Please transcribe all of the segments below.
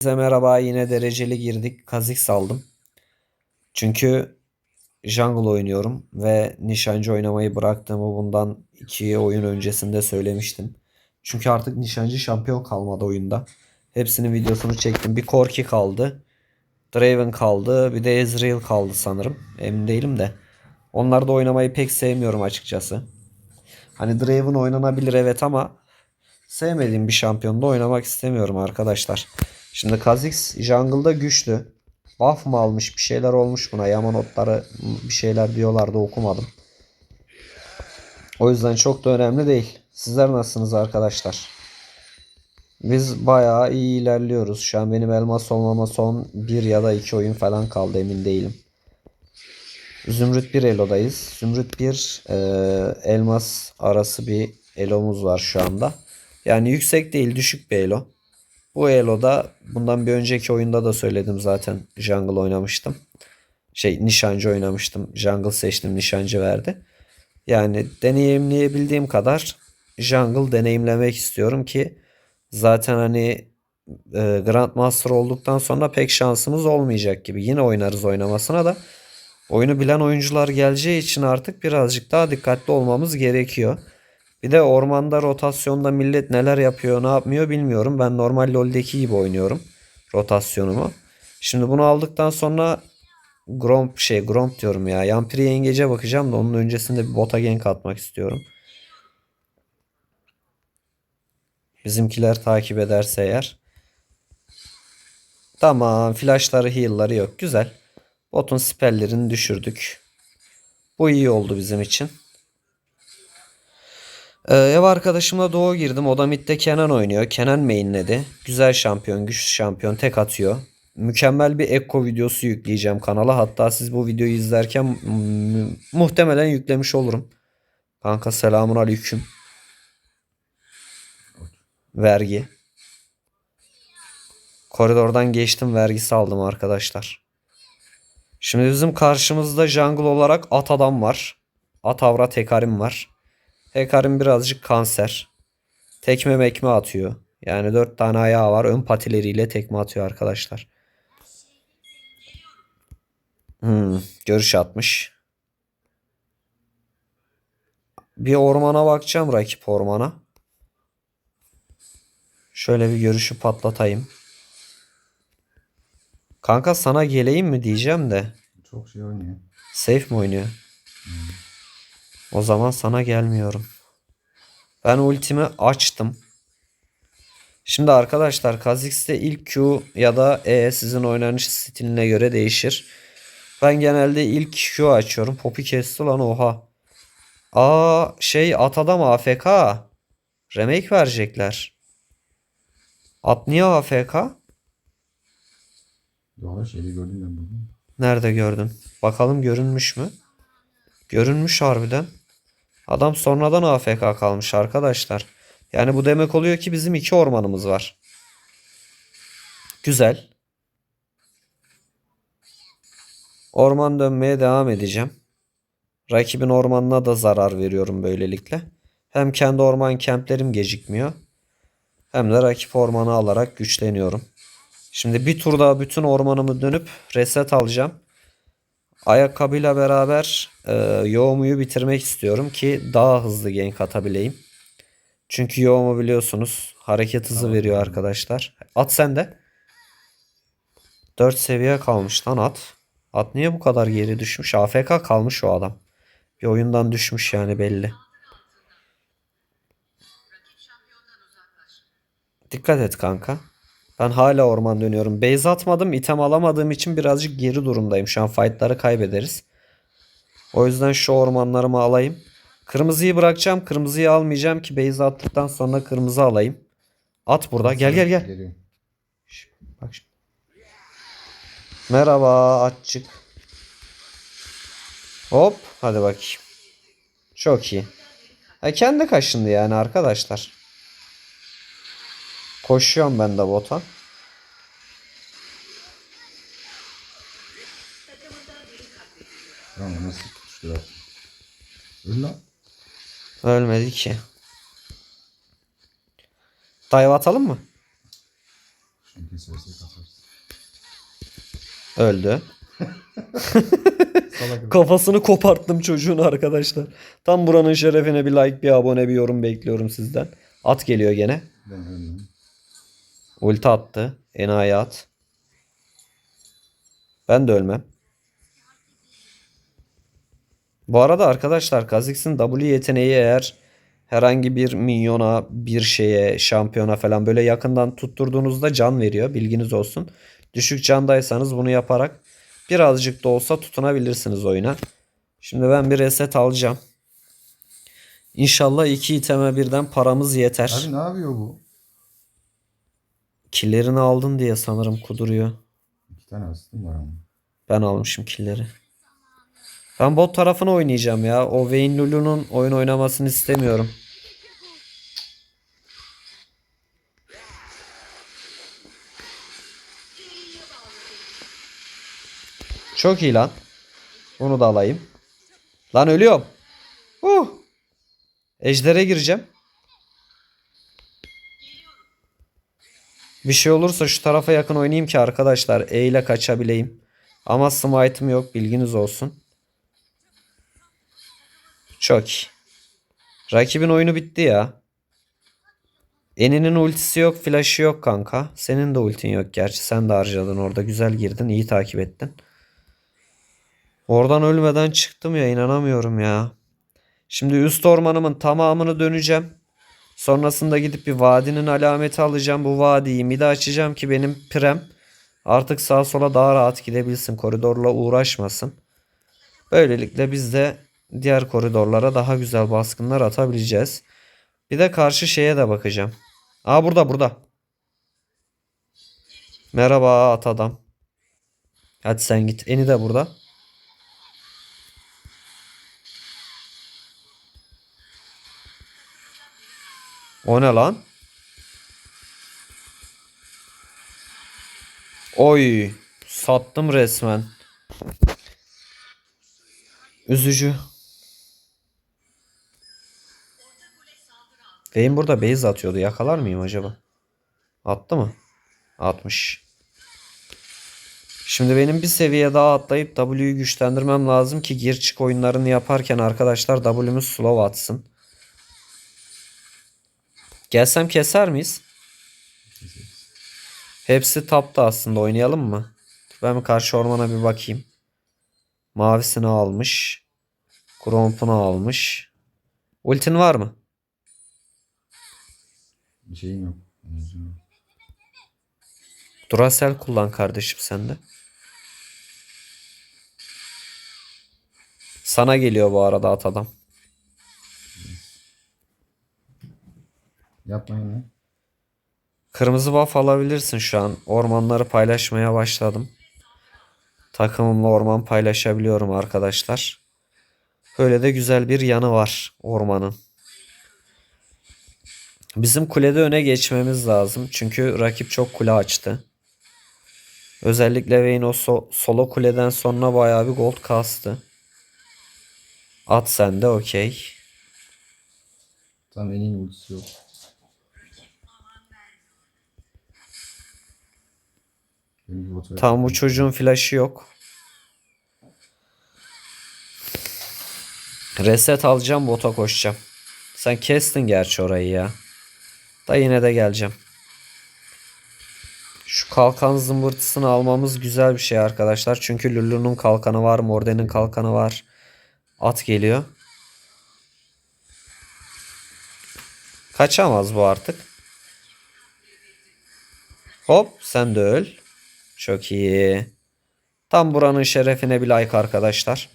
Herkese merhaba yine dereceli girdik. Kazik saldım. Çünkü jungle oynuyorum ve nişancı oynamayı bıraktığımı bundan iki oyun öncesinde söylemiştim. Çünkü artık nişancı şampiyon kalmadı oyunda. Hepsinin videosunu çektim. Bir Corki kaldı. Draven kaldı. Bir de Ezreal kaldı sanırım. Emin değilim de. Onları da oynamayı pek sevmiyorum açıkçası. Hani Draven oynanabilir evet ama sevmediğim bir şampiyonda oynamak istemiyorum arkadaşlar. Şimdi Kha'Zix jungle'da güçlü. Buff mı almış bir şeyler olmuş buna. Yamanotları bir şeyler diyorlardı okumadım. O yüzden çok da önemli değil. Sizler nasılsınız arkadaşlar? Biz bayağı iyi ilerliyoruz. Şu an benim elmas olmama son bir ya da iki oyun falan kaldı emin değilim. Zümrüt 1 elodayız. Zümrüt 1 e, elmas arası bir elomuz var şu anda. Yani yüksek değil düşük bir elo. Bu eloda bundan bir önceki oyunda da söyledim zaten jungle oynamıştım. Şey nişancı oynamıştım. Jungle seçtim nişancı verdi. Yani deneyimleyebildiğim kadar jungle deneyimlemek istiyorum ki zaten hani e, Grandmaster olduktan sonra pek şansımız olmayacak gibi. Yine oynarız oynamasına da oyunu bilen oyuncular geleceği için artık birazcık daha dikkatli olmamız gerekiyor. Bir de ormanda rotasyonda millet neler yapıyor ne yapmıyor bilmiyorum. Ben normal LoL'deki gibi oynuyorum rotasyonumu. Şimdi bunu aldıktan sonra Gromp şey Gromp diyorum ya. Yampiri yengece bakacağım da onun öncesinde bir bota gank atmak istiyorum. Bizimkiler takip ederse eğer. Tamam flashları heal'ları yok. Güzel. Botun spelllerini düşürdük. Bu iyi oldu bizim için. Ee, ev arkadaşımla Doğu girdim. O da midde Kenan oynuyor. Kenan mainledi. Güzel şampiyon, güçlü şampiyon tek atıyor. Mükemmel bir Ekko videosu yükleyeceğim kanala. Hatta siz bu videoyu izlerken mu- muhtemelen yüklemiş olurum. Kanka selamun aleyküm. Vergi. Koridordan geçtim vergisi aldım arkadaşlar. Şimdi bizim karşımızda jungle olarak at adam var. At avra tekarim var. Hekarim birazcık kanser. Tekme mekme atıyor. Yani dört tane ayağı var. Ön patileriyle tekme atıyor arkadaşlar. Hmm, görüş atmış. Bir ormana bakacağım rakip ormana. Şöyle bir görüşü patlatayım. Kanka sana geleyim mi diyeceğim de. Çok şey oynuyor. Safe mi oynuyor? O zaman sana gelmiyorum. Ben ultimi açtım. Şimdi arkadaşlar Kha'Zix'te ilk Q ya da E sizin oynanış stiline göre değişir. Ben genelde ilk Q açıyorum. Poppy kesti lan oha. Aa şey at adam AFK. Remake verecekler. At niye AFK? Doğru şeyi gördüm ben bugün. Nerede gördün? Bakalım görünmüş mü? Görünmüş harbiden. Adam sonradan AFK kalmış arkadaşlar. Yani bu demek oluyor ki bizim iki ormanımız var. Güzel. Orman dönmeye devam edeceğim. Rakibin ormanına da zarar veriyorum böylelikle. Hem kendi orman kemplerim gecikmiyor. Hem de rakip ormanı alarak güçleniyorum. Şimdi bir tur daha bütün ormanımı dönüp reset alacağım. Ayakkabıyla beraber e, Yoğumu'yu bitirmek istiyorum ki daha hızlı gank atabileyim. Çünkü Yoğumu biliyorsunuz hareket hızı veriyor arkadaşlar. At sen de. 4 seviye kalmış lan at. At niye bu kadar geri düşmüş? AFK kalmış o adam. Bir oyundan düşmüş yani belli. Dikkat et kanka. Ben hala orman dönüyorum. Base atmadım. item alamadığım için birazcık geri durumdayım. Şu an fightları kaybederiz. O yüzden şu ormanlarımı alayım. Kırmızıyı bırakacağım. Kırmızıyı almayacağım ki base attıktan sonra kırmızı alayım. At burada. Gel gel gel. Geliyor. Bak şimdi. Merhaba atçık. Hop. Hadi bakayım. Çok iyi. Ha, kendi kaşındı yani arkadaşlar. Koşuyorum ben de bota. Lan nasıl tutuştular? Öl lan. Ölmedi ki. Dive atalım mı? Şimdi keserse. Öldü. Kafasını koparttım çocuğun arkadaşlar. Tam buranın şerefine bir like, bir abone, bir yorum bekliyorum sizden. At geliyor gene. Ben ölmem. Ulti attı. Enayi at. Ben de ölmem. Bu arada arkadaşlar Kha'Zix'in W yeteneği eğer herhangi bir minyona, bir şeye, şampiyona falan böyle yakından tutturduğunuzda can veriyor. Bilginiz olsun. Düşük candaysanız bunu yaparak birazcık da olsa tutunabilirsiniz oyuna. Şimdi ben bir reset alacağım. İnşallah iki iteme birden paramız yeter. Abi ne yapıyor bu? Killerini aldın diye sanırım kuduruyor. İki tane asistim var ama. Ben almışım killeri. Ben bot tarafını oynayacağım ya. O Vayne Lulu'nun oyun oynamasını istemiyorum. Çok iyi lan. Bunu da alayım. Lan ölüyorum. Uh. Ejder'e gireceğim. Bir şey olursa şu tarafa yakın oynayayım ki arkadaşlar E ile kaçabileyim. Ama smite'ım yok bilginiz olsun. Çok iyi. Rakibin oyunu bitti ya. Eni'nin ultisi yok, flash'ı yok kanka. Senin de ultin yok gerçi. Sen de harcadın orada. Güzel girdin. iyi takip ettin. Oradan ölmeden çıktım ya inanamıyorum ya. Şimdi üst ormanımın tamamını döneceğim. Sonrasında gidip bir vadinin alameti alacağım. Bu vadiyi mide açacağım ki benim prem artık sağa sola daha rahat gidebilsin. Koridorla uğraşmasın. Böylelikle biz de diğer koridorlara daha güzel baskınlar atabileceğiz. Bir de karşı şeye de bakacağım. Aa burada burada. Merhaba at adam. Hadi sen git. Eni de burada. O ne lan? Oy, sattım resmen. Üzücü. Vayne burada base atıyordu. Yakalar mıyım acaba? Attı mı? Atmış. Şimdi benim bir seviye daha atlayıp W'yu güçlendirmem lazım ki gir çık oyunlarını yaparken arkadaşlar W'müz slow atsın. Gelsem keser miyiz? Hepsi tapta aslında oynayalım mı? Ben bir karşı ormana bir bakayım. Mavisini almış. Gromp'unu almış. Ultin var mı? Bir şeyim yok. Duracell kullan kardeşim sen de. Sana geliyor bu arada at adam. Yapmayın lan. Kırmızı buff alabilirsin şu an. Ormanları paylaşmaya başladım. Takımımla orman paylaşabiliyorum arkadaşlar. Böyle de güzel bir yanı var ormanın. Bizim kulede öne geçmemiz lazım. Çünkü rakip çok kule açtı. Özellikle Vayne o so- solo kuleden sonra bayağı bir gold kastı. At sende okey. Tam iyi ultisi yok. Tam bu çocuğun flash'ı yok. Reset alacağım bota koşacağım. Sen kestin gerçi orayı ya. Da yine de geleceğim. Şu kalkan zımbırtısını almamız güzel bir şey arkadaşlar. Çünkü Lulu'nun kalkanı var. Morden'in kalkanı var. At geliyor. Kaçamaz bu artık. Hop sen de öl. Çok iyi. Tam buranın şerefine bir like arkadaşlar.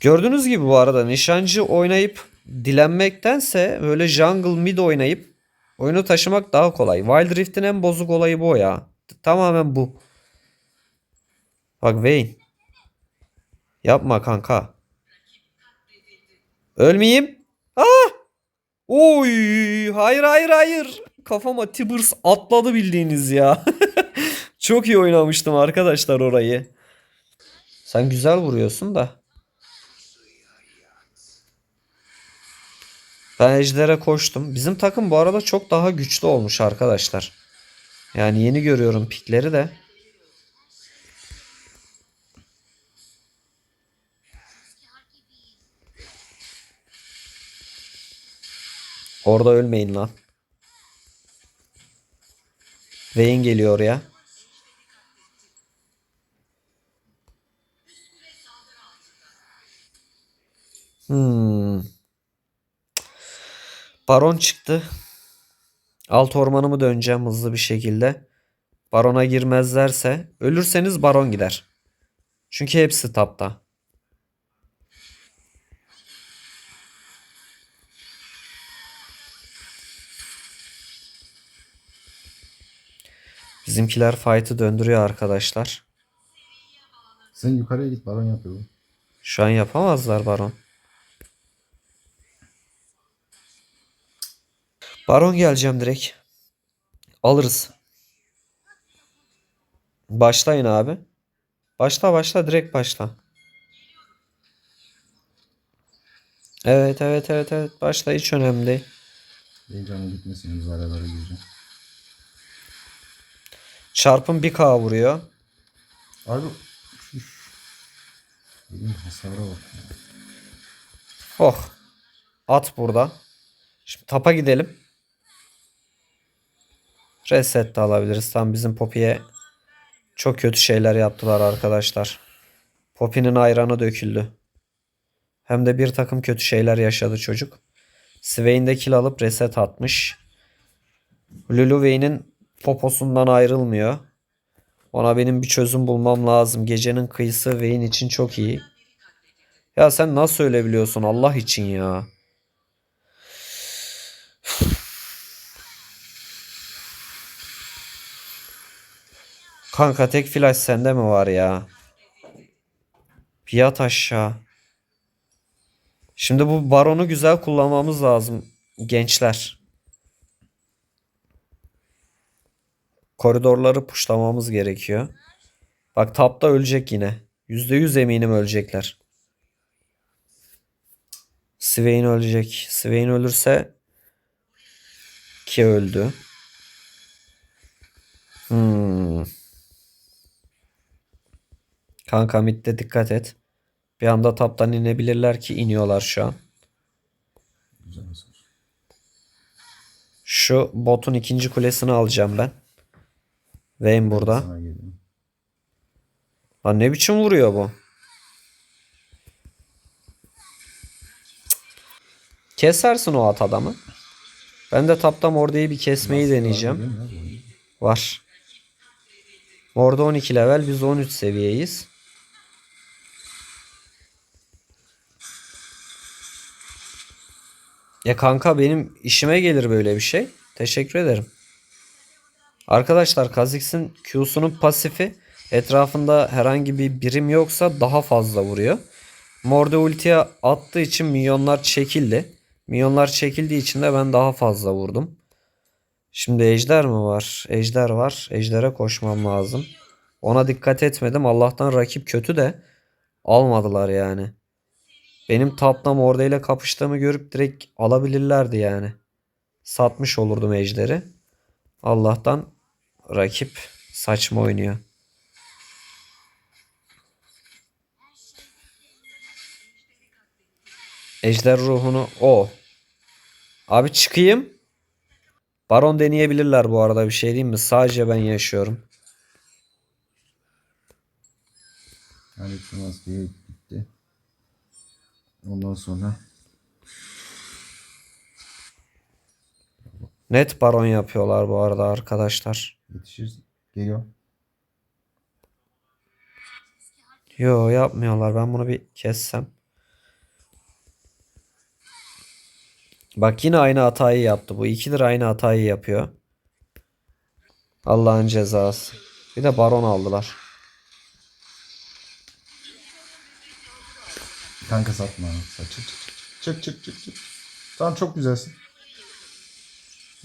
Gördüğünüz gibi bu arada nişancı oynayıp dilenmektense böyle jungle mid oynayıp oyunu taşımak daha kolay. Wild Rift'in en bozuk olayı bu ya. Tamamen bu. Bak Vayne. Yapma kanka. Ölmeyeyim. Ah! Oy! Hayır hayır hayır. Kafama Tibbers atladı bildiğiniz ya. Çok iyi oynamıştım arkadaşlar orayı. Sen güzel vuruyorsun da. Ben Ejder'e koştum. Bizim takım bu arada çok daha güçlü olmuş arkadaşlar. Yani yeni görüyorum pikleri de. Orada ölmeyin lan. Vayne geliyor oraya. Hmm. Baron çıktı. Alt ormanımı döneceğim hızlı bir şekilde. Barona girmezlerse ölürseniz baron gider. Çünkü hepsi tapta. Bizimkiler fight'ı döndürüyor arkadaşlar. Sen yukarıya git baron yapıyor bu. Şu an yapamazlar baron. Baron geleceğim direkt. Alırız. Başlayın abi. Başla başla direkt başla. Evet evet evet evet başla hiç önemli değil. Benim canım gitmesin. Biz aralara gireceğim. Çarpım 1K vuruyor. Abi. Benim hasara bak. ya. Oh. At burada. Şimdi tapa gidelim. Reset de alabiliriz. Tam bizim Poppy'ye çok kötü şeyler yaptılar arkadaşlar. Poppy'nin ayranı döküldü. Hem de bir takım kötü şeyler yaşadı çocuk. Swain de kill alıp reset atmış. Lulu Wayne'in poposundan ayrılmıyor. Ona benim bir çözüm bulmam lazım. Gecenin kıyısı Wayne için çok iyi. Ya sen nasıl ölebiliyorsun Allah için ya? Kanka tek flash sende mi var ya? Bir yat aşağı. Şimdi bu baronu güzel kullanmamız lazım gençler. Koridorları puşlamamız gerekiyor. Bak tapta ölecek yine. %100 eminim ölecekler. Swain ölecek. Swain ölürse ki öldü. Hmm. Kanka midde dikkat et. Bir anda taptan inebilirler ki iniyorlar şu an. Güzel hasar. Şu botun ikinci kulesini alacağım ben. Vayne burada. Sana. Lan ne biçim vuruyor bu? Kesersin o at adamı. Ben de tapta Morde'yi bir kesmeyi Nasıl deneyeceğim. var. Morde 12 level biz 13 seviyeyiz. Ya kanka benim işime gelir böyle bir şey. Teşekkür ederim. Arkadaşlar Kha'Zix'in Q'sunun pasifi etrafında herhangi bir birim yoksa daha fazla vuruyor. Morde ultiye attığı için minyonlar çekildi. Minyonlar çekildiği için de ben daha fazla vurdum. Şimdi ejder mi var? Ejder var. Ejder'e koşmam lazım. Ona dikkat etmedim. Allah'tan rakip kötü de almadılar yani. Benim tapta Morde ile kapıştığımı görüp direkt alabilirlerdi yani. Satmış olurdum ejderi. Allah'tan rakip saçma oynuyor. Ejder ruhunu o. Abi çıkayım. Baron deneyebilirler bu arada bir şey diyeyim mi? Sadece ben yaşıyorum. Gitti. Ondan sonra Net baron yapıyorlar bu arada arkadaşlar. yetişir. Geliyor. Yo yapmıyorlar. Ben bunu bir kessem. Bak yine aynı hatayı yaptı. Bu ikidir aynı hatayı yapıyor. Allah'ın cezası. Bir de baron aldılar. Kanka satma. Sat. Çık çık çık. Çık çık çık çık. Tamam çok güzelsin.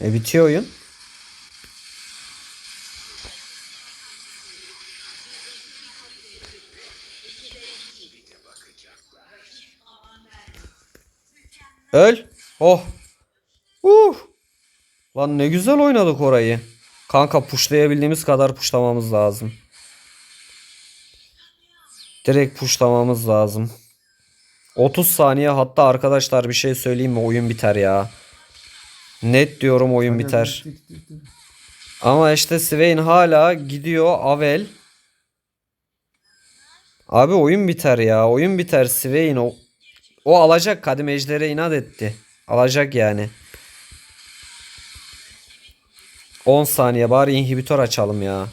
E bitiyor oyun. Öl. Oh. Uh. Lan ne güzel oynadık orayı. Kanka puşlayabildiğimiz kadar puşlamamız lazım. Direkt puşlamamız lazım. 30 saniye hatta arkadaşlar bir şey söyleyeyim mi oyun biter ya. Net diyorum oyun biter. Ama işte Swain hala gidiyor Avel. Abi oyun biter ya. Oyun biter Swain o. O alacak Kadim Ejder'e inat etti. Alacak yani. 10 saniye bari inhibitor açalım ya.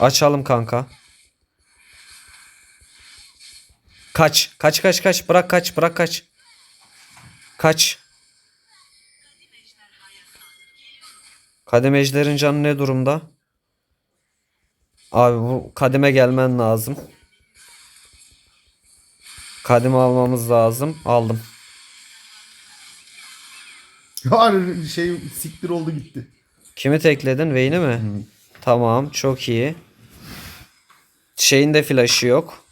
Açalım kanka. Kaç. Kaç kaç kaç. Bırak kaç. Bırak kaç. Kaç. Kademe ejderin canı ne durumda? Abi bu kademe gelmen lazım. Kademe almamız lazım. Aldım. Yani şey siktir oldu gitti. Kimi tekledin? Vayne'i mi? Tamam. Çok iyi. Şeyin de flash'ı yok.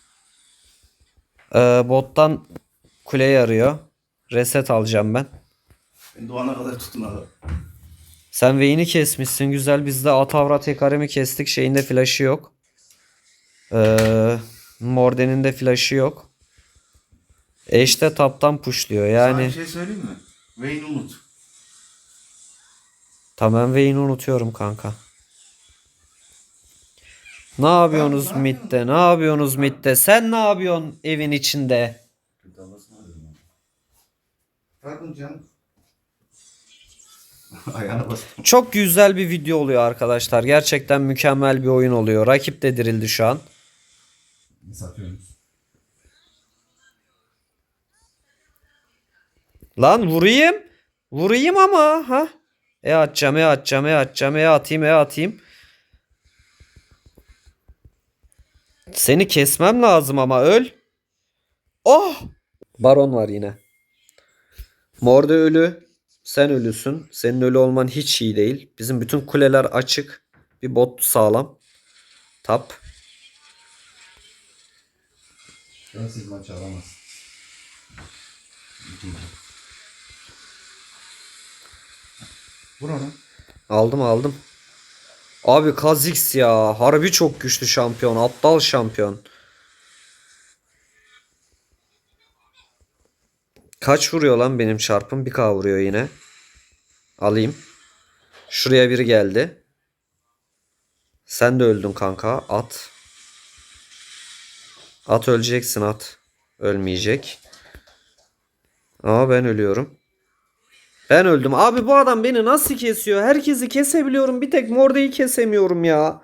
Ee, bottan kuleyi arıyor. Reset alacağım ben. Ben doğana kadar tutun abi. Sen Vayne'i kesmişsin. Güzel. Biz de Atavra Tekarem'i kestik. Şeyin de flash'ı yok. Ee, Morden'in de flash'ı yok. Eş de taptan pushluyor. Sana Yani bir şey söyleyeyim mi? Wayne unut. tamam Vayne'i unutuyorum kanka. Ne yapıyorsunuz midde? Ne yapıyorsunuz midde? Sen ne yapıyorsun evin içinde? Pardon canım. Ayağına bastım. Çok güzel bir video oluyor arkadaşlar. Gerçekten mükemmel bir oyun oluyor. Rakip de dirildi şu an. Satıyoruz. Lan vurayım. Vurayım ama ha. E atacağım, e atacağım, e atacağım, e atayım, e atayım. Seni kesmem lazım ama öl. Oh! Baron var yine. Morde ölü. Sen ölüsün. Senin ölü olman hiç iyi değil. Bizim bütün kuleler açık. Bir bot sağlam. Tap. Siz maçı alamaz. Vur onu. Aldım aldım. Abi Kha'Zix ya. Harbi çok güçlü şampiyon. Aptal şampiyon. Kaç vuruyor lan benim çarpım? Bir K vuruyor yine. Alayım. Şuraya biri geldi. Sen de öldün kanka. At. At öleceksin at. Ölmeyecek. Ama ben ölüyorum. Ben öldüm. Abi bu adam beni nasıl kesiyor? Herkesi kesebiliyorum. Bir tek Morde'yi kesemiyorum ya.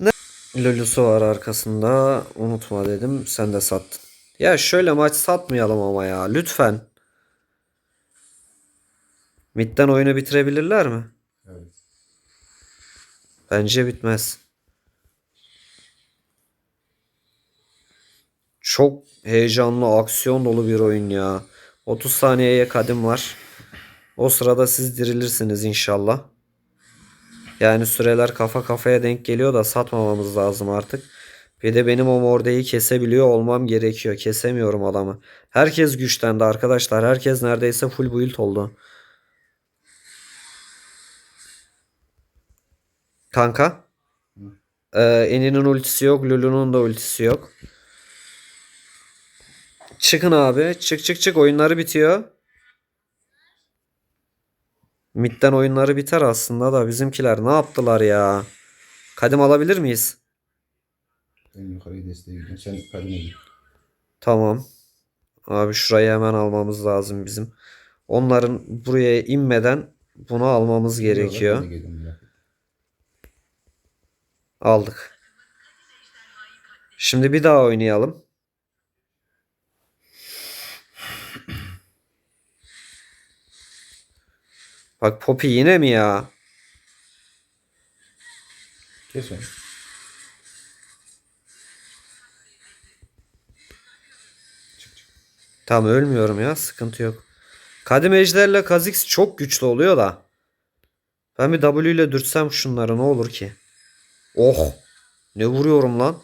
Ne? Lulusu var arkasında. Unutma dedim. Sen de sattın. Ya şöyle maç satmayalım ama ya. Lütfen. Mid'den oyunu bitirebilirler mi? Evet. Bence bitmez. Çok heyecanlı, aksiyon dolu bir oyun ya. 30 saniyeye kadim var. O sırada siz dirilirsiniz inşallah. Yani süreler kafa kafaya denk geliyor da satmamamız lazım artık. Bir de benim o mordeyi kesebiliyor olmam gerekiyor. Kesemiyorum adamı. Herkes güçlendi arkadaşlar. Herkes neredeyse full build oldu. Kanka. Ee, Eni'nin ultisi yok. Lulu'nun da ultisi yok. Çıkın abi. Çık çık çık. Oyunları bitiyor. Mid'den oyunları biter aslında da bizimkiler ne yaptılar ya? Kadim alabilir miyiz? Ben yukarıya desteğe gidiyorum. Sen kadime git. Tamam. Abi şurayı hemen almamız lazım bizim. Onların buraya inmeden bunu almamız gerekiyor. Ben de geldim ya. Aldık. Şimdi bir daha oynayalım. Bak Poppy yine mi ya? Kes onu. Tamam ölmüyorum ya. Sıkıntı yok. Kadim Ejder'le Kha'Zix çok güçlü oluyor da. Ben bir W ile dürtsem şunları ne olur ki? Oh. Ne vuruyorum lan?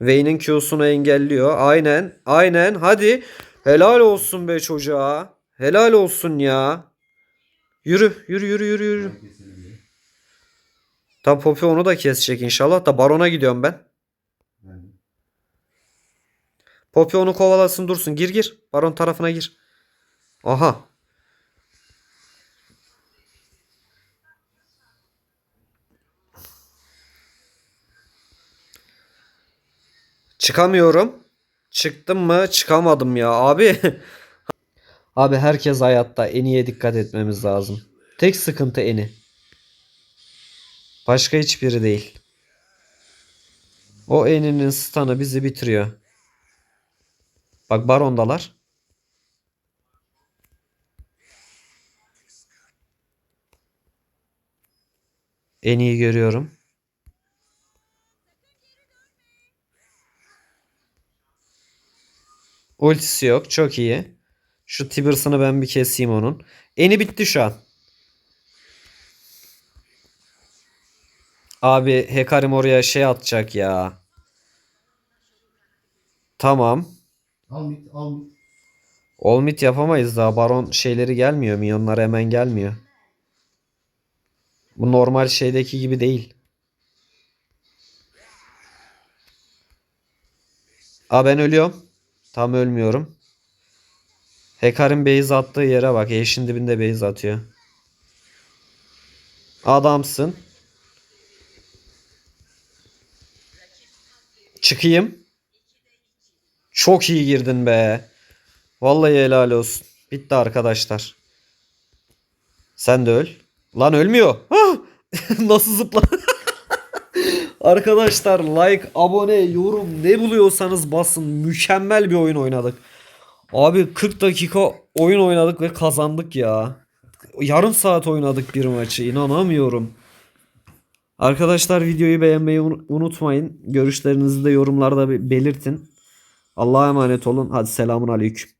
Vayne'in Q'sunu engelliyor. Aynen. Aynen. Hadi. Helal olsun be çocuğa. Helal olsun ya. Yürü yürü yürü yürü yürü. Tam Poppy onu da kesecek inşallah da Baron'a gidiyorum ben. Poppy onu kovalasın dursun. Gir gir. Baron tarafına gir. Aha. Çıkamıyorum. Çıktım mı? Çıkamadım ya abi. abi herkes hayatta Eni'ye dikkat etmemiz lazım. Tek sıkıntı Eni. Başka hiçbiri değil. O Eni'nin stun'ı bizi bitiriyor. Bak barondalar. En iyi görüyorum. Ultisi yok. Çok iyi. Şu Tibers'ını ben bir keseyim onun. Eni bitti şu an. Abi Hekarim oraya şey atacak ya. Tamam. Al mit al mit. Yapamayız daha. Baron şeyleri gelmiyor. Minyonlar hemen gelmiyor. Bu normal şeydeki gibi değil. Aa ben ölüyorum. Tam ölmüyorum. Hekar'ın base attığı yere bak. Eşin dibinde base atıyor. Adamsın. Çıkayım. Çok iyi girdin be. Vallahi helal olsun. Bitti arkadaşlar. Sen de öl. Lan ölmüyor. Ah! Nasıl zıpla? arkadaşlar like, abone, yorum ne buluyorsanız basın. Mükemmel bir oyun oynadık. Abi 40 dakika oyun oynadık ve kazandık ya. Yarım saat oynadık bir maçı. İnanamıyorum. Arkadaşlar videoyu beğenmeyi un- unutmayın. Görüşlerinizi de yorumlarda be- belirtin. Allah'a emanet olun. Hadi selamun aleyküm.